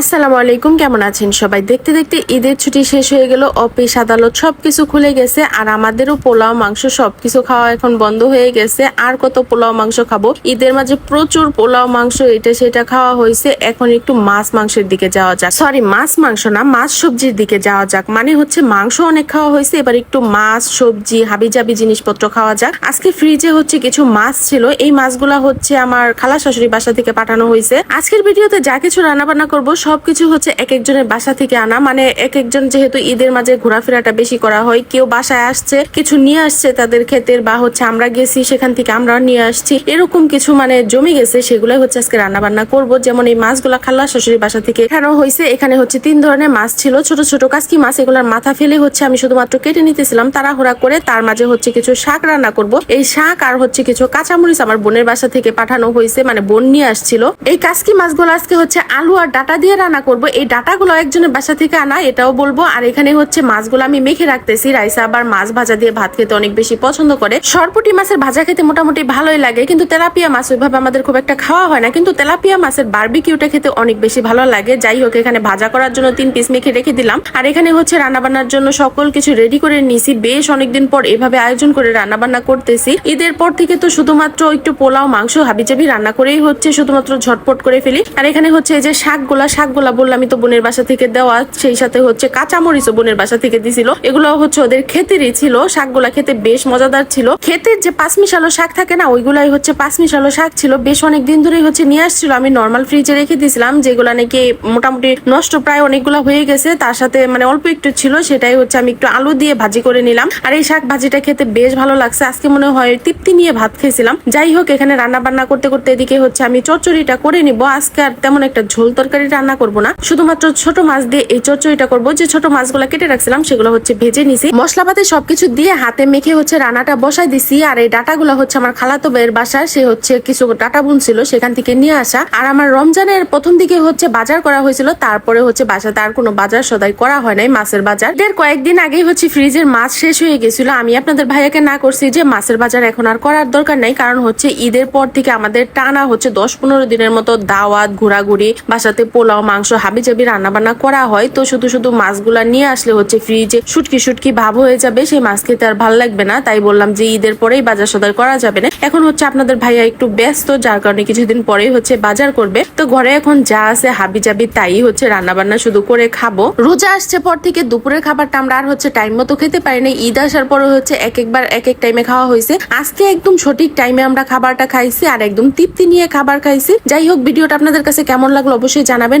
আসসালামু আলাইকুম, কেমন আছেন সবাই? দেখতে দেখতে ঈদের ছুটি শেষ হয়ে গেল। অফিস, আদালত সবকিছু খুলে গেছে আর আমাদেরও পোলাও, মাংস সবকিছু খাওয়া এখন বন্ধ হয়ে গেছে। আর কত পোলাও, মাংস খাব? ঈদের মাঝে প্রচুর পোলাও, মাংস, এটা সেটা খাওয়া হয়েছে। এখন একটু মাছ, মাংসের দিকে যাওয়া যাক। সরি মাছ, মাংস না, মাছ সবজির দিকে যাওয়া যাক। মানে হচ্ছে মাংস অনেক খাওয়া হয়েছে, এবার একটু মাছ, সবজি, হাবিজাবি জিনিসপত্র খাওয়া যাক। আজকে ফ্রিজে হচ্ছে কিছু মাছ ছিল। এই মাছগুলা হচ্ছে আমার খালা শাশুড়ি বাসা থেকে পাঠানো হয়েছে। আজকের ভিডিওতে যা কিছু রান্না বান্না করব সবকিছু হচ্ছে এক একজনের বাসা থেকে আনা। মানে এক একজন যেহেতু ঈদের মাঝে ঘোরাফেরাটা বেশি করা হয়, কেউ বাসায় আসছে, কিছু নিয়ে আসছে তাদের ক্ষেতের বা হচ্ছে আমরা গেছি, সেখান থেকে আমরা নিয়ে আসছি। এরকম কিছু মানে জমি গেছে, সেগুলাই হচ্ছে আজকে রান্না বান্না করব। যেমন এই মাছগুলা খাল্লা শ্বশুরের বাসা থেকে খানো হয়েছে। এখানে হচ্ছে তিন ধরনের মাছ ছিল, ছোট ছোট কাসকি মাছ। এগুলার মাথা ফেলে হচ্ছে আমি শুধুমাত্র কেটে নিতেছিলাম, তাড়াহুড়া করে। তার মাঝে হচ্ছে কিছু শাক রান্না করব। এই শাক আর হচ্ছে কিছু কাঁচামরিচ আমার বোনের বাসা থেকে পাঠানো হয়েছে মানে বোন নিয়ে আসছিল। এই কাসকি মাছগুলো আজকে হচ্ছে আলু আর ডাটা দিয়ে রান্না করব, এই ডাটাগুলো একজনের বাসা থেকে আনা, এটাও বলব। আর এখানে হচ্ছে মাছগুলো আমি মেখে রাখতেছি। রাইসা আবার মাছ ভাজা দিয়ে ভাত খেতে অনেক বেশি পছন্দ করে। সরপুটি মাছের ভাজা খেতে মোটামুটি ভালোই লাগে, কিন্তু তেলাপিয়া মাছ ওইভাবে আমাদের খুব একটা খাওয়া হয় না। কিন্তু তেলাপিয়া মাছের বারবিকিউটা খেতে অনেক বেশি ভালো লাগে। যাই হোক, এখানে ভাজা করার জন্য তিন পিস মেখে রেখে দিলাম। আর এখানে হচ্ছে রান্না বান্নার জন্য সকল কিছু রেডি করে নিছি বেশ অনেকদিন পর এভাবে আয়োজন করে রান্না বান্না করতেছি। ঈদের পর থেকে তো শুধুমাত্র একটু পোলাও, মাংস, হাবিজাবি রান্না করেই হচ্ছে শুধুমাত্র ঝটপট করে ফেলি। আর এখানে হচ্ছে এই যে শাকগুলা শাকগুলা বললাম আমি তো বোনের বাসা থেকে দেওয়া, সেই সাথে হচ্ছে কাঁচামরিচও বোনের বাসা থেকে দিছিল। এগুলো হচ্ছে ওদের ক্ষেতেরই ছিল, শাকগুলা খেতে বেশ মজাদার ছিল। ক্ষেতের যে পাঁচ মিশালো শাক থাকে না, ওইগুলাই হচ্ছে পাঁচ মিশালো শাক ছিল। বেশ অনেক দিন ধরেই হচ্ছে নিয়ে আসছিল। আমি নর্মাল ফ্রিজে রেখে দিয়েছিলাম যেগুলা নাকি মোটামুটি নষ্ট প্রায় অনেকগুলা হয়ে গেছে। তার সাথে মানে অল্প একটু ছিল, সেটাই হচ্ছে আমি একটু আলু দিয়ে ভাজি করে নিলাম। আর এই শাক ভাজিটা খেতে বেশ ভালো লাগছে। আজকে মনে হয় তৃপ্তি নিয়ে ভাত খেয়েছিলাম। যাই হোক, এখানে রান্না বান্না করতে করতে এদিকে হচ্ছে আমি চচ্চড়িটা করে নিব। আজকে আর তেমন একটা ঝোল তরকারি রান্না করব না। শুধুমাত্র ছোট মাছ দিয়ে এই চচ্চড়িটা করব। যে ছোট মাছগুলো কেটে রাখছিলাম, সেগুলো হচ্ছে ভেজে নিছি। মশলাপাতি সবকিছু দিয়ে হাতে মেখে হচ্ছে রান্নাটা বসাই দিছি। আর এই ডাটাগুলো হচ্ছে আমার খালাতো ভাইয়ের বাসা সে হচ্ছে কিছু ডাটা বুনছিল সেখান থেকে নিয়ে আসা। আর আমার রমজানের প্রথম দিকে হচ্ছে বাজার করা হয়েছিল। তারপরে হচ্ছে বাসাতে আর কোনো বাজার সদাই করা হয় নাই, মাছের বাজার। এর কয়েকদিন আগেই হচ্ছে ফ্রিজের মাছ শেষ হয়ে গেছিল। আমি আপনাদের ভাইয়াকে না করছি যে মাছের বাজার এখন আর করার দরকার নাই। কারণ হচ্ছে ঈদের পর থেকে আমাদের টানা হচ্ছে দশ পনেরো দিনের মতো দাওয়াত, ঘোরাঘুরি, বাসাতে পোলাও মাংস হাবি জাবি রান্না বান্না করা হয়, তো শুধু শুধু মাছগুলা নিয়ে আসলে হচ্ছে ফ্রিজে শুটকি শুটকি ভাব হয়ে যাবে, সেই মাছ খেতে আর ভালো লাগবে না। তাই বললাম যে ঈদের পরেই বাজার সদাই করা যাবে না। এখন হচ্ছে আপনাদের ভাইয়া একটু ব্যস্ত, যার কারণে কিছুদিন পরেই হচ্ছে বাজার করবে। তো ঘরে এখন যা আছে হাবি জাবি তাই হচ্ছে রান্না বান্না শুধু করে খাব। রোজা আসছে পর থেকে দুপুরের খাবারটা আমরা আর হচ্ছে টাইম মতো খেতে পারি না ঈদ আসার পরে হচ্ছে এক একবার, এক এক টাইমে খাওয়া হয়েছে। আজকে একদম সঠিক টাইমে আমরা খাবারটা খাইছি আর একদম তৃপ্তি নিয়ে খাবার খাইছি। যাই হোক, ভিডিওটা আপনাদের কাছে কেমন লাগল অবশ্যই জানাবেন।